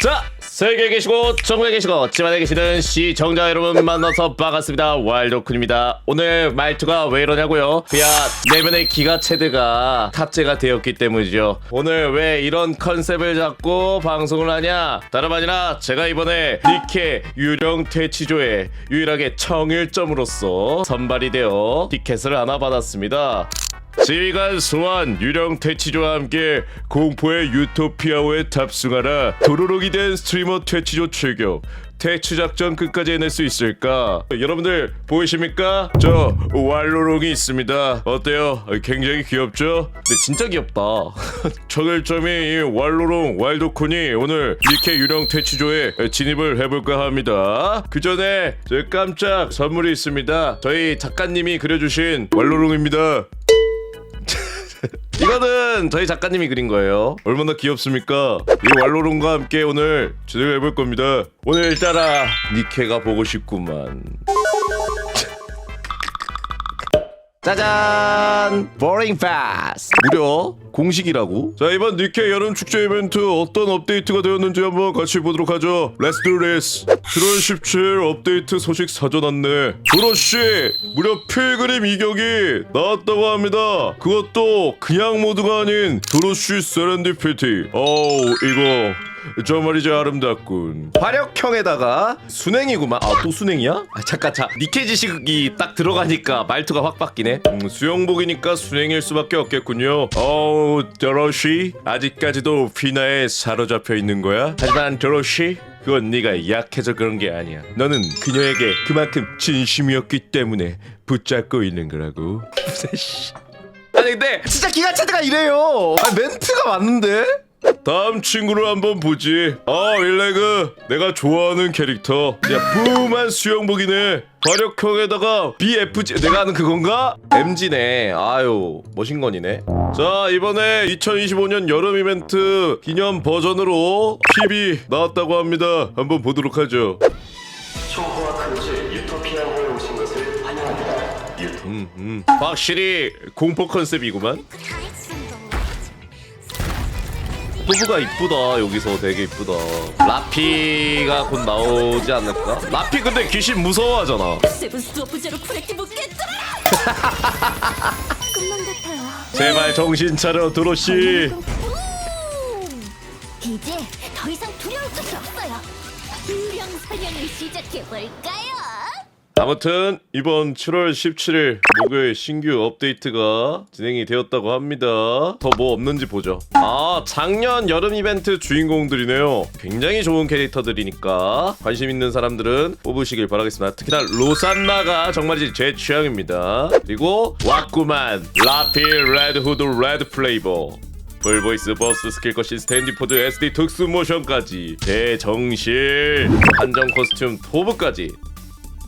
자, 세계에 계시고 전국에 계시고 집안에 계시는 시청자 여러분 만나서 반갑습니다. 와일드쿤입니다. 오늘 말투가 왜 이러냐고요? 그야 내면의 기가 체드가 탑재가 되었기 때문이죠. 오늘 왜 이런 컨셉을 잡고 방송을 하냐? 다름 아니라 제가 이번에 니케 유령 퇴치조에 유일하게 청일점으로서 선발이 되어 티켓을 하나 받았습니다. 지휘관 소환 유령 퇴치조와 함께 공포의 유토피아호에 탑승하라 도로록이 된 스트리머 퇴치조 출격 퇴치 작전 끝까지 해낼 수 있을까? 여러분들 보이십니까? 저 왈로롱이 있습니다. 어때요? 굉장히 귀엽죠? 근데 진짜 귀엽다. 청일점이 이 왈로롱 왈도쿤이 오늘 니케 유령 퇴치조에 진입을 해볼까 합니다. 그 전에 저 깜짝 선물이 있습니다. 저희 작가님이 그려주신 왈로롱입니다. 이거는 저희 작가님이 그린 거예요. 얼마나 귀엽습니까? 이 왈로론과 함께 오늘 진행해 볼 겁니다. 오늘 일따라 니케가 보고 싶구만. 짜잔! 보링 패스! 무려 공식이라고? 자 이번 니케 여름 축제 이벤트 어떤 업데이트가 되었는지 한번 같이 보도록 하죠. Let's do this. 7월 17일 업데이트 소식 사전 안내. 도로씨 무려 필그림 이격이 나왔다고 합니다. 그것도 그냥 모드가 아닌 도로씨 세렌디피티. 어우 이거 저 말이지 아름답군. 화력형에다가 순행이구만. 아 또 순행이야? 아 잠깐 자 니케 지식이 딱 들어가니까 말투가 확 바뀌네. 음, 수영복이니까 순행일 수밖에 없겠군요. 어우 도로시 아직까지도 피나에 사로잡혀 있는 거야? 하지만 도로시 그건 네가 약해서 그런 게 아니야. 너는 그녀에게 그만큼 진심이었기 때문에 붙잡고 있는 거라고. 아니 근데 진짜 기가 차드가 이래요. 아 멘트가 맞는데? 다음 친구를 한번 보지. 아 윌레그 내가 좋아하는 캐릭터. 야 뿜한 수영복이네. 화력형에다가 BFG 내가 아는 그건가? MG네. 아유 머신건이네. 자 이번에 2025년 여름 이벤트 기념 버전으로 PB 나왔다고 합니다. 한번 보도록 하죠. 초호화 크루즈 유토피아호에 오신 것을 환영합니다. 유토 음, 음. 확실히 공포 컨셉이구만. 부부가 이쁘다. 여기서 되게 이쁘다. 라피가 곧 나오지 않을까? 라피 근데 귀신 무서워하잖아. 제발 정신 차려 드로씨. 음, 이제 더 이상 두려울 것이 없어요. 유령 사냥을 시작해 볼까요? 아무튼 이번 7월 17일 목요일 신규 업데이트가 진행이 되었다고 합니다. 더 뭐 없는지 보죠. 아 작년 여름 이벤트 주인공들이네요. 굉장히 좋은 캐릭터들이니까 관심 있는 사람들은 뽑으시길 바라겠습니다. 특히나 로산나가 정말이지 제 취향입니다. 그리고 왔구만 라피 레드후드 레드 플레이버 풀보이스 버스 스킬컷 스탠디포드 SD 특수 모션까지 대정실 한정 코스튬 토브까지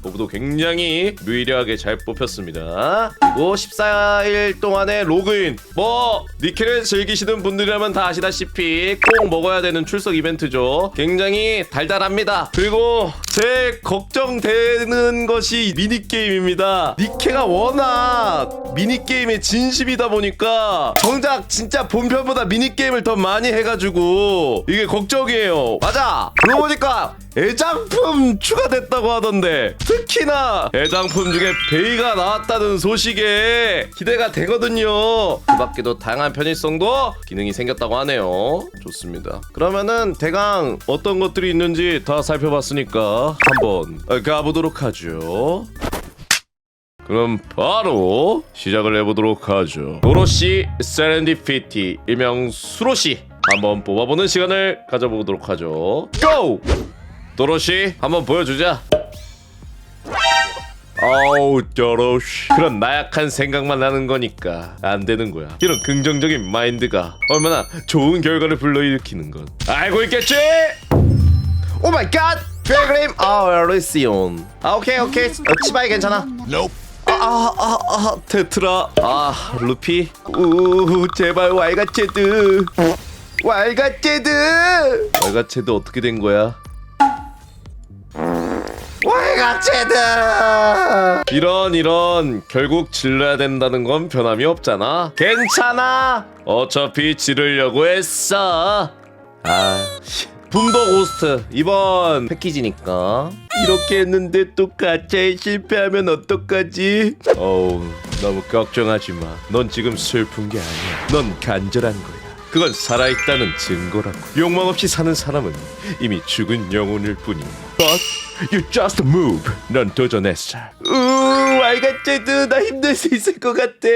부부도 굉장히 유일하게 잘 뽑혔습니다. 그리고 14일 동안의 로그인. 뭐 니켈을 즐기시는 분들이라면 다 아시다시피 꼭 먹어야 되는 출석 이벤트죠. 굉장히 달달합니다. 그리고 제 걱정되는 것이 미니게임입니다. 니케가 워낙 미니게임에 진심이다 보니까 정작 진짜 본편보다 미니게임을 더 많이 해가지고 이게 걱정이에요. 맞아. 그러고 보니까 애장품 추가됐다고 하던데 특히나 애장품 중에 베이가 나왔다는 소식에 기대가 되거든요. 그 밖에도 다양한 편의성도 기능이 생겼다고 하네요. 좋습니다. 그러면은 대강 어떤 것들이 있는지 다 살펴봤으니까 한번 가보도록 하죠. 그럼 바로 시작을 해보도록 하죠. 도로시 세렌디피티 일명 수로시. 한번 뽑아보는 시간을 가져보도록 하죠. 고! 도로시 한번 보여주자. 아우 도로시. 그런 나약한 생각만 하는 거니까 안 되는 거야. 이런 긍정적인 마인드가 얼마나 좋은 결과를 불러일으키는 건. 알고 있겠지? 오 마이 갓 필그림 아 루시온 아 오케이 오케이. 어, 치바이 괜찮아? 아아아 아, 아, 테트라. 아 루피. 우 제발 왈가체드. 왈가체드! 왈가체드 어떻게 된 거야? 왈가체드 이런 이런. 결국 질러야 된다는 건 변함이 없잖아. 괜찮아! 어차피 지르려고 했어. 아 씨. 붐더 고스트 이번 패키지니까. 이렇게 했는데 또 가짜에 실패하면 어떡하지? 어우 너무 걱정하지 마 넌 지금 슬픈 게 아니야. 넌 간절한 거야. 그건 살아있다는 증거라고. 욕망 없이 사는 사람은 이미 죽은 영혼일 뿐이야. But you just move. 넌 도전했어 우 알겠제드 나 힘들 수 있을 것 같아.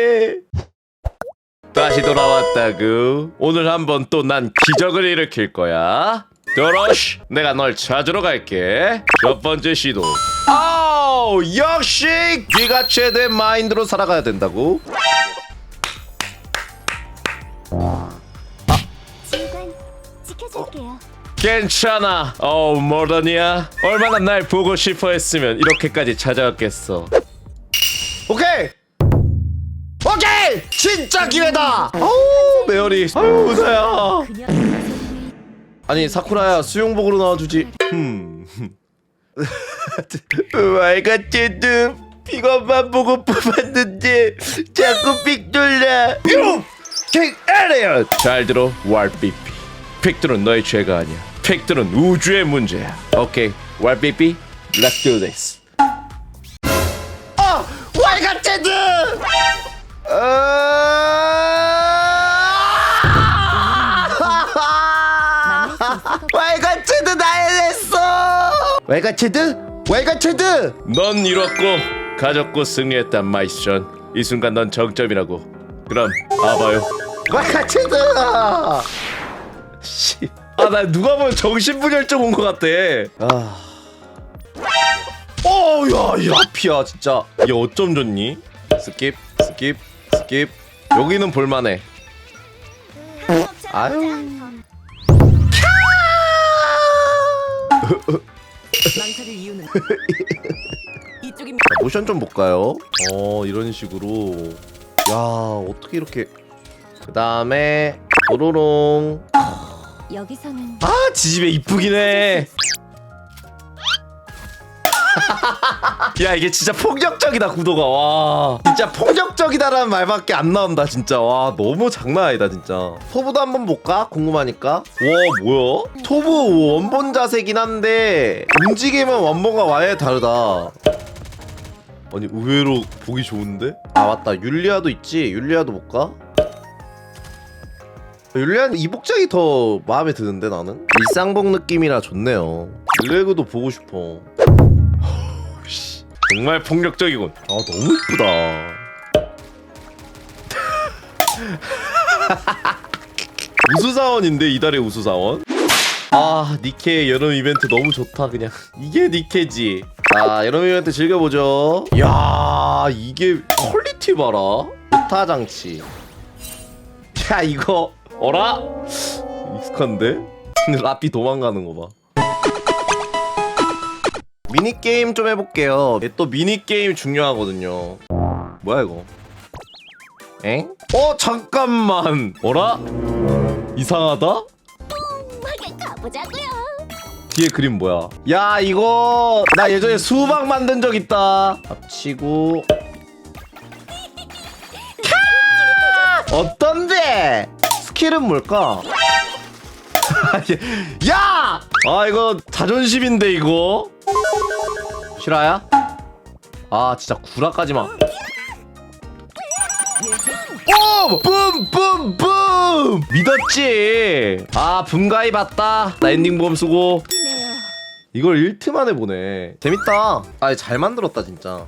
다시 돌아왔다구. 오늘 한번 또 난 기적을 일으킬 거야. 도로시 내가 널 찾으러 갈게. 첫 번째 시도. 아우 역시 네가 최대 마인드로 살아가야 된다고 괜찮아. 어우 모더니야? 얼마나 날 보고 싶어 했으면 이렇게까지 찾아왔겠어. 오케이! 오케이! 진짜 기회다! 어우 메어리. 아유 우사야 아니 사쿠라야 수영복으로 나와주지. 흠. 말같이도 픽업만 보고 뽑았는데 자꾸 픽돌라 픽 에리엇! 잘 들어 왈삐삐 픽들은 너의 죄가 아니야 픽들은 우주의 문제야. 오케이 왈삐삐 Let's do this. 어! 왈가체드! 왈가체드 나해냈어 왈가체드? 왈가체드! 넌 이뤘고 가졌고 승리했단 마이션 이 순간 넌 정점이라고. 그럼 아봐요. 왈가체드! 씨 아 나 누가 보면 정신분열증 온 것 같아. 아. 어야 야피야 진짜. 얘 어쩜 좋니? 스킵 스킵 스킵. 여기는 볼만해. 아유. 망설일 이유는 이쪽입니다. 자, 모션 좀 볼까요? 어 이런 식으로. 야 어떻게 이렇게. 그 다음에 도로롱 여기서는 아 지집애 이쁘긴 해. 야 이게 진짜 폭력적이다 구도가. 와. 진짜 폭력적이다라는 말밖에 안 나온다 진짜. 와 너무 장난 아니다 진짜. 토브도 한번 볼까? 궁금하니까. 와 뭐야? 토브 원본 자세긴 한데 움직임은 원본과 와에 다르다. 아니 의외로 보기 좋은데? 아 맞다. 율리아도 있지. 율리아도 볼까 율리안 이 복장이 더 마음에 드는데 나는? 일상복 느낌이라 좋네요. 릴레그도 보고 싶어. 씨, 정말 폭력적이군. 아 너무 이쁘다. 우수사원인데 이달의 우수사원? 아 니케 여름 이벤트 너무 좋다 그냥. 이게 니케지. 자 여름 이벤트 즐겨보죠. 야 이게 퀄리티 봐라. 오타 장치. 야 이거 어라 익숙한데 라피 도망가는 거 봐 미니게임 좀 해볼게요 또 미니게임 중요하거든요 뭐야 이거 엥? 어 잠깐만 어라? 이상하다? 하게 가보자고요. 뒤에 그림 뭐야? 야 이거 나 예전에 수박 만든 적 있다. 합치고 캬! 어떤데? 스킬은 뭘까? 야! 아 이거 자존심인데 이거 실화야? 아 진짜 구라까지 마. 오! 뿜뿜뿜! 믿었지? 아 분가이 봤다. 나 엔딩 보험 쓰고. 이걸 1트 만에 보네 재밌다 아잘 만들었다 진짜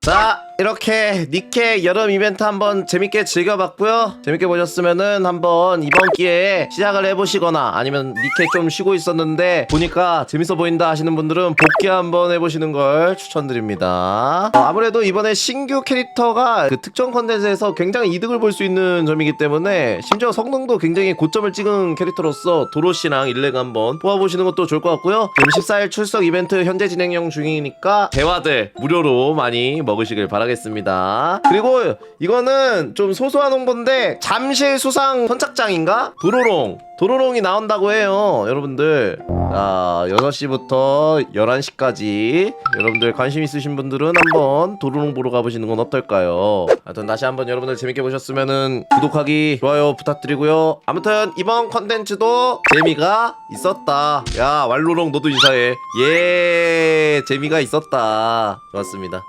자 이렇게 니케 여름 이벤트 한번 재밌게 즐겨봤고요. 재밌게 보셨으면은 한번 이번 기회에 시작을 해보시거나 아니면 니케 좀 쉬고 있었는데 보니까 재밌어 보인다 하시는 분들은 복귀 한번 해보시는 걸 추천드립니다. 어, 아무래도 이번에 신규 캐릭터가 그 특정 컨텐츠에서 굉장히 이득을 볼 수 있는 점이기 때문에 심지어 성능도 굉장히 고점을 찍은 캐릭터로서 도로시랑 일렉 한번 뽑아보시는 것도 좋을 것 같고요. 지금 14일 출석 이벤트 현재 진행형 중이니까 대화들 무료로 많이 먹으시길 바라겠습니다 하겠습니다. 그리고 이거는 좀 소소한 홍보인데 잠실 수상 선착장인가? 도로롱. 도로롱이 나온다고 해요 여러분들. 자 6시부터 11시까지 여러분들 관심 있으신 분들은 한번 도로롱 보러 가보시는 건 어떨까요? 하여튼 다시 한번 여러분들 재밌게 보셨으면은 구독하기 좋아요 부탁드리고요. 아무튼 이번 컨텐츠도 재미가 있었다. 야 왈로롱 너도 인사해. 예 재미가 있었다. 좋았습니다